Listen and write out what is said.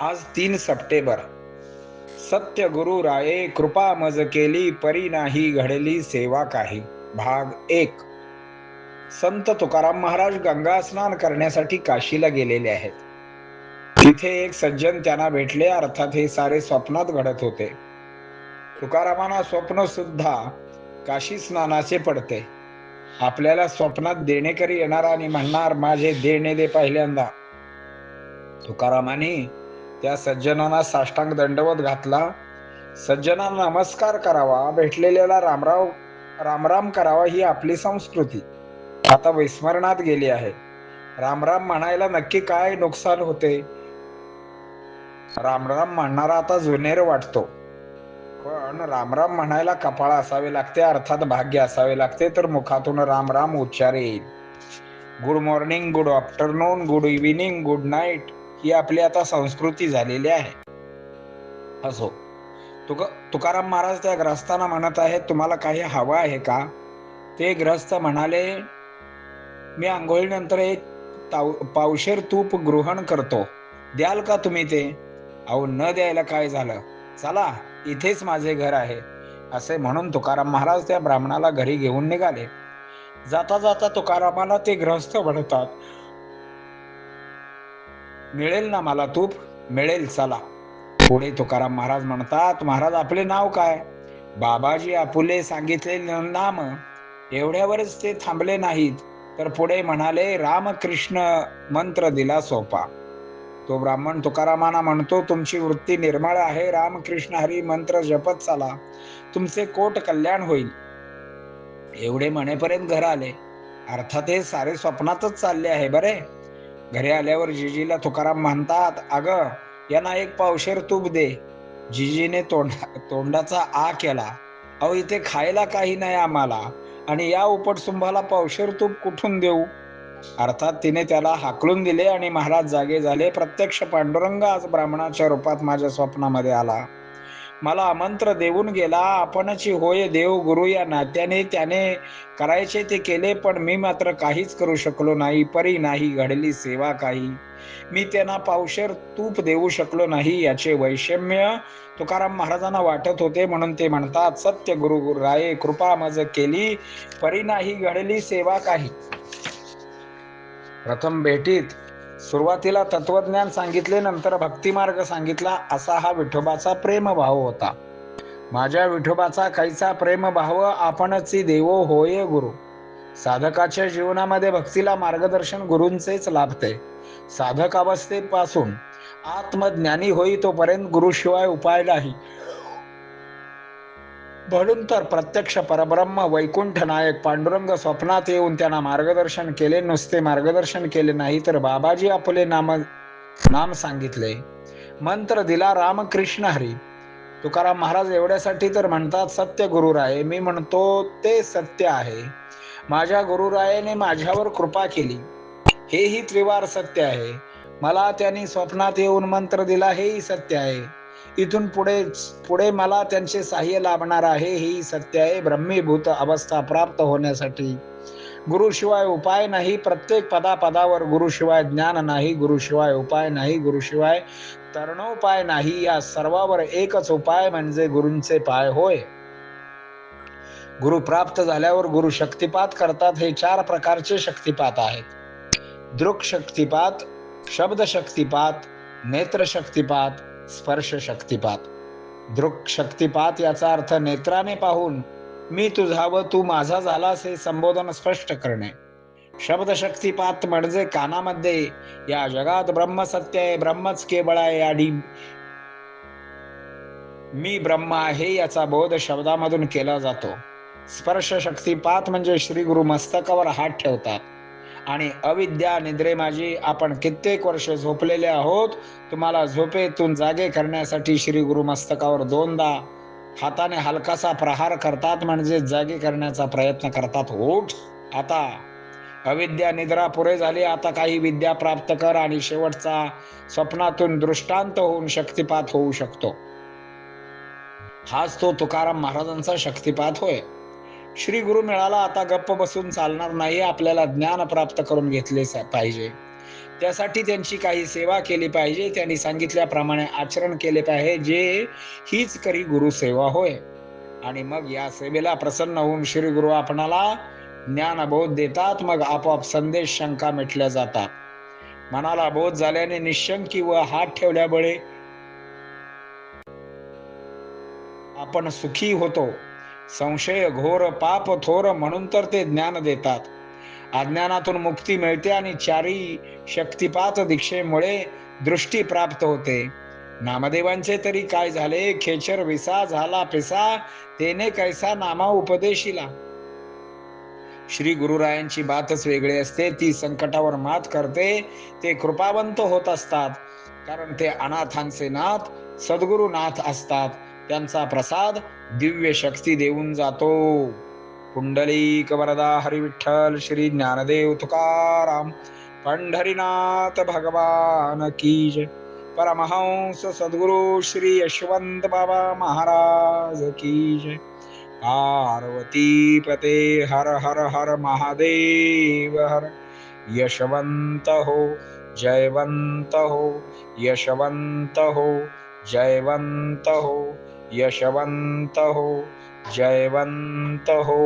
आज तीन सप्टेंबर. सत्य गुरु राये कृपा मज केली परी नाही घडली सेवा काही. भाग एक. संत तुकाराम महाराज गंगा स्नान करण्यासाठी काशीला गेलेले आहेत. तिथे एक सज्जन त्यांना भेटले अर्थात हे सारे स्वप्नात घडत होते. तुकारामांना स्वप्न सुद्धा काशी स्नानाचे पडते. आपल्याला स्वप्नात देणेकरी येणार आणि म्हणणार माझे देणे दे पहिल्यांदा. तुकारामाने त्या सज्जनांना साष्टांग दंडवत घातला. सज्जनांना नमस्कार करावा भेटलेल्याला रामराव रामराम करावा ही आपली संस्कृती. आता विस्मरणात गेली आहे. रामराम म्हणायला नक्की काय नुकसान होते? रामराम म्हणणारा आता जुनेर वाटतो. पण रामराम म्हणायला कपाळ असावे लागते अर्थात भाग्य असावे लागते तर मुखातून रामराम उच्चार येईल. Good morning good afternoon good evening good night ही आपली आता संस्कृती झालेली आहे. असो. तुक तुकाराम महाराज त्या ग्रस्तांना म्हणत आहेत तुम्हाला काही हवं आहे का? ते ग्रस्त म्हणाले मी आंघोळीनंतर एक पावशेर तूप ग्रहण करतो. द्याल का तुम्ही ते? अहो न द्यायला काय झालं? चला इथेच माझे घर आहे. असे म्हणून तुकाराम महाराज त्या ब्राह्मणाला घरी घेऊन निघाले. जाता जाता तुकारामाला ते ग्रस्त म्हणतात. मिळेल ना मला तूप? मिळेल चला. पुढे तुकाराम महाराज म्हणतात महाराज आपले नाव काय? बाबाजी आपुले सांगितले नाम. एवढ्यावरच ते थांबले नाहीत. तर पुढे म्हणाले रामकृष्ण मंत्र दिला सोपा. तो ब्राह्मण तुकारामाना म्हणतो तुमची वृत्ती निर्मळ आहे. रामकृष्ण हरी मंत्र जपत चाला. तुमचे कोट कल्याण होईल. एवढे म्हणेपर्यंत घर आले. अर्थात हे सारे स्वप्नातच चालले आहे बरे? घरी आल्यावर जिजीला तुकाराम म्हणतात अग यांना एक पावशेर तूप दे. जिजीने तोंडा तोंडाचा आ केला. अहो इथे खायला काही नाही आम्हाला. आणि या उपटसुंभाला पावशेर तूप कुठून देऊ? अर्थात तिने त्याला हाकलून दिले आणि महाराज जागे झाले. प्रत्यक्ष पांडुरंग आज ब्राह्मणाच्या रूपात माझ्या स्वप्नामध्ये आला. मला आमंत्र देऊन गेला आपणची होय देव गुरु या नात्याने त्याने करायचे ते केले पण मी मात्र काहीच करू शकलो नाही परी नाही घडली सेवा काही. मी त्यांना पावशेर तूप देऊ शकलो नाही याचे वैषम्य तुकाराम महाराजांना वाटत होते म्हणून ते म्हणतात सत्य गुरु राये कृपा मज केली परी नाही घडली सेवा काही. प्रथम भेटीत सुरुवातीला तत्वज्ञान सांगितले नंतर भक्तिमार्ग सांगितला असा हा विठोबाचा प्रेमभाव होता. माझ्या विठोबाचा काहीचा प्रेमभाव आपणच देवो होय गुरु. साधकाच्या जीवनामध्ये भक्तीला मार्गदर्शन गुरूंचेच लाभते. साधक अवस्थेपासून आत्मज्ञानी होई तोपर्यंत गुरुशिवाय उपाय नाही. म्हणून तर प्रत्यक्ष परब्रह्म वैकुंठ नायक पांडुरंग स्वप्नात येऊन त्यांना मार्गदर्शन केले नुसते मार्गदर्शन केले नाही तर बाबाजी आपले नाम नाम सांगितले. मंत्र दिला रामकृष्ण हरी. तुकाराम महाराज एवढ्यासाठी तर म्हणतात सत्य गुरुराय मी म्हणतो ते सत्य आहे. माझ्या गुरुरायाने माझ्यावर कृपा केली. हेही त्रिवार सत्य आहे. मला त्यांनी स्वप्नात येऊन मंत्र दिला हेही सत्य आहे. इथून पुढे पुढे मला त्यांचे सहाय्य लाभणार आहे ही सत्य आहे. ब्रह्मीभूत अवस्था प्राप्त होण्यासाठी गुरुशिवाय उपाय नाही. प्रत्येक पदापदावर गुरुशिवाय ज्ञान नाही गुरुशिवाय उपाय नाही गुरुशिवाय तरणोपाय नाही. या सर्वावर एकच उपाय म्हणजे गुरूंचे पाय होय. गुरु प्राप्त झाल्यावर गुरु शक्तिपात करतात. हे चार प्रकारचे शक्तिपात आहेत. दृक शक्तिपात शब्द शक्तिपात नेत्र शक्तिपात स्पर्श शक्तिपात दृक शक्तिपात याचा अर्थ नेत्राने पाहून मी तुझा व तू माझा झालास हे संबोधन स्पष्ट करणे. शब्द शक्तिपात म्हणजे कानामध्ये या जगात ब्रह्म सत्य आहे ब्रह्मच केवळ आहे आणि मी ब्रह्म आहे याचा बोध शब्दामधून केला जातो. स्पर्श शक्तिपात म्हणजे श्री गुरु मस्तकावर हात ठेवतात. आणि अविद्या निद्रे माझी आपण कित्येक वर्ष झोपलेले आहोत. तुम्हाला झोपेतून जागे करण्यासाठी श्री गुरु मस्तकावर दोनदा हाताने हलकासा प्रहार करतात म्हणजे जागे करण्याचा प्रयत्न करतात. ओठ आता. अविद्या निद्रा पुरे झाली आता काही विद्या प्राप्त कर आणि शेवटचा स्वप्नातून दृष्टांत होऊन शक्तिपात होऊ शकतो. हाच तो तुकाराम महाराजांचा शक्तिपात होय. श्री गुरु मिळाला आता गप्प बसून चालणार नाही आपल्याला ज्ञान प्राप्त करून घेतले पाहिजे. त्यासाठी त्यांची काही सेवा केली पाहिजे. त्यांनी सांगितल्याप्रमाणे आचरण केले पाहिजे. जे हीच करी गुरु सेवा होय. आणि मग या सेवेला प्रसन्न होऊन श्री गुरु आपणाला ज्ञान बोध देतात. मग आपोआप संदेश शंका मिटल्या जातात. मनाला बोध झाल्याने निशंकी व हात ठेवल्यामुळे आपण सुखी होतो. संशय घोर पाप थोर म्हणून तर ते ज्ञान देतात. अज्ञानातून मुक्ती मिळते आणि चारी शक्तिपात दीक्षेमुळे दृष्टी प्राप्त होते. नामदेवांचे तरी काय झाले? खेचर विसा झाला पिसा तेने कैसा नामा उपदेशिला? श्री गुरुरायांची बातच वेगळी असते. ती संकटावर मात करते. ते कृपावंत होत असतात. कारण ते अनाथांचे नाथ सद्गुरुनाथ असतात. त्यांचा प्रसाद दिव्य शक्ती देऊन जातो. पुंडलिक वरदा हरी विठ्ठल श्री ज्ञानदेव तुकाराम पंढरीनाथ भगवान की जय. परमहंस सद्गुरु श्री यशवंत बाबा महाराज की जय. पार्वती पते हर हर हर महादेव हर. यशवंत हो जयवंत हो यशवंत हो जयवंत हो यशवंत हो जयवंत हो